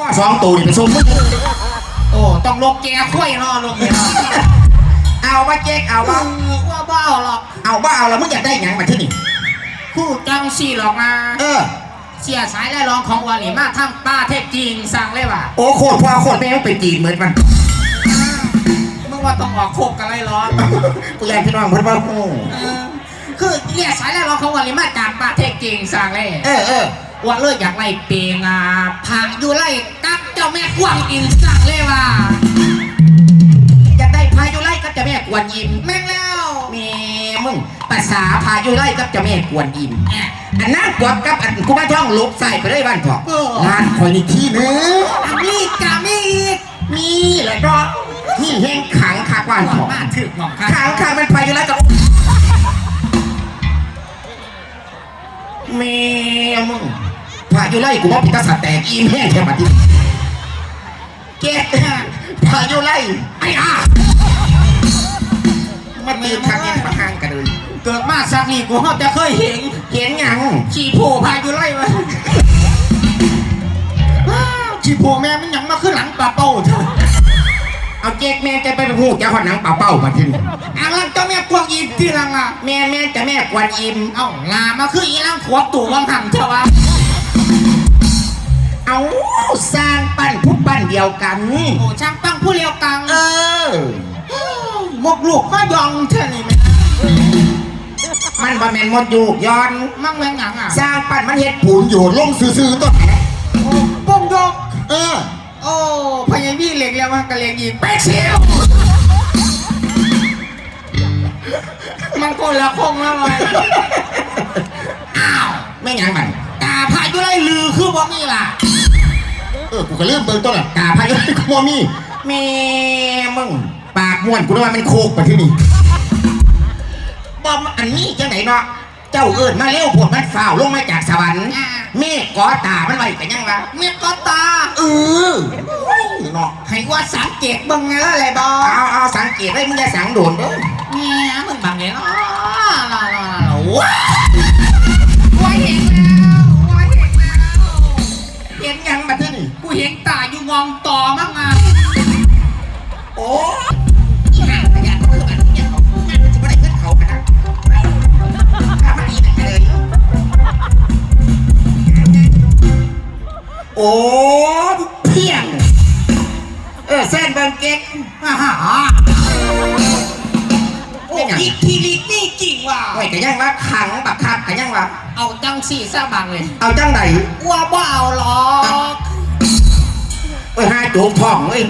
ว่าสองตัวนี่ไปส่งมึงโอ้ต้องลงแกคุ้ยเนาะลงเนี่ยเนาะเอาว่าเจ๊กเอาว่าว่าบ้าหรอกเอาว่าเอาแล้วมึงอยากได้หยังมาที่นี่คู่จังสี่หรอกนะเออ เสียสายและรองของวาลีมาทั้งตาเทพจริงสั่งเลยว่ะโอ้โคตรพ่อโคตรแม่งไปจีนเหมือนมันมึงว่าต้องออกโคกกันเลยเหรอกูอยากพี่น้องเพิ่นว่าโอ้เออคือเสียสายและรองของวาลีมาจากตาเทพจริงสั่งเลย เออเออ ว่าเลยอยากไล่เปงอะพาอยู่ไล่กับเจ้าแม่กวางอินสั่งเลยว่ะอยากได้พายุไล่กับเจ้าแม่กวนอิมแม่งแล้วแม่มึงภาษาพายุไล่กับเจ้าแม่กวนอิมแอะอันนั้นกวบกับอันกูมาท่องลบใส่ไปเลยบ้านพอกเอองานคอยนี่ที่หนึงอันนี้กามีอีกมีแหละก็ที่เฮงขังคักบ้านพอกมาถึกหมองค่ะขังคักมันพายุไล่กับ พายุไล่กูว่าพิทักษ์แตกอีมแห้งแค่มาที่เก๊กพายุไล่ไอ้อามันมีทางเงินมาห่างกันเลยเกิดมาสักนี่กูเขาจะเคยเห็นเห็นยังขี่โผล่พายุไล่มาอ้าวขี่โผแม่มันยังมาขึ้นหลังปลาเป้าเถอเอาเจ๊กแม่จะไปเป็นหูจะหอหนังเป่าเป้ามาที่นี่อ่างลังเจ้าแม่กวางอีกที่ลังอะแม่แม่จะแม่กวนอิมเอ้าลามาคืออีลังขวบตู่วังหังเถอะวะ เอาสร้างปั้นผู้ปั้นเดียวกัน โอ้ช่างปังผู้เลียวกังเออหมกลูกมายองเท่านี้ไหมมันบ่แม่นหมดอยู่ย้อน มั่งแมงหยังอะสร้างปั้นมันเฮ็ดปูนอยู่ลงซื่อๆต้นโอ้ป้งยก เออ โอ้พญาพี่เหล็กแล้วมันก็เหล็กอีกแป๊กเซียวมันคนละคงแล้วเล ออกูก็ลืมเบิ่งต้นอะตาพายุกูบ่มีแม่มึงปากม่วนกูนึกว่ามันโคกไปที่นี่บ่มาอันนี้จังไหนเนาะเจ้าเอิ้นมาเร็วพวกมันฝ่าวลงมาจากสวรรค์เมฆกอตามันไว้กันยังวะเมียก็ตาเออโอ้ยเนาะให้ว่าสังเกตเบิ่งไงล่ะไรบอเอาเอาสังเกตไว้มึงอย่าสังโดนเด้อแม่มึงบังเลยเนาะล่ะ ตาอยู่มองต่อมั่งอะโอ้ยห่างขยะก็คืออันนี้เขาแม่มันจะไม่ได้ขึ้นเขาขนาดถ้ามันอีกกันเลยโอ้เพียง เออเส้นเบิงเก๊กฮ่าฮ่าโอ้ยิกทีลิกนี่จริงว่ะไว้กันยังว่าขังบักคับกันยังว่าเอาจังสี่ซะบังเลย เอาจังไหนว่าบ่เอาหรอกเอ้ย ห้าโจกทองเอ้ย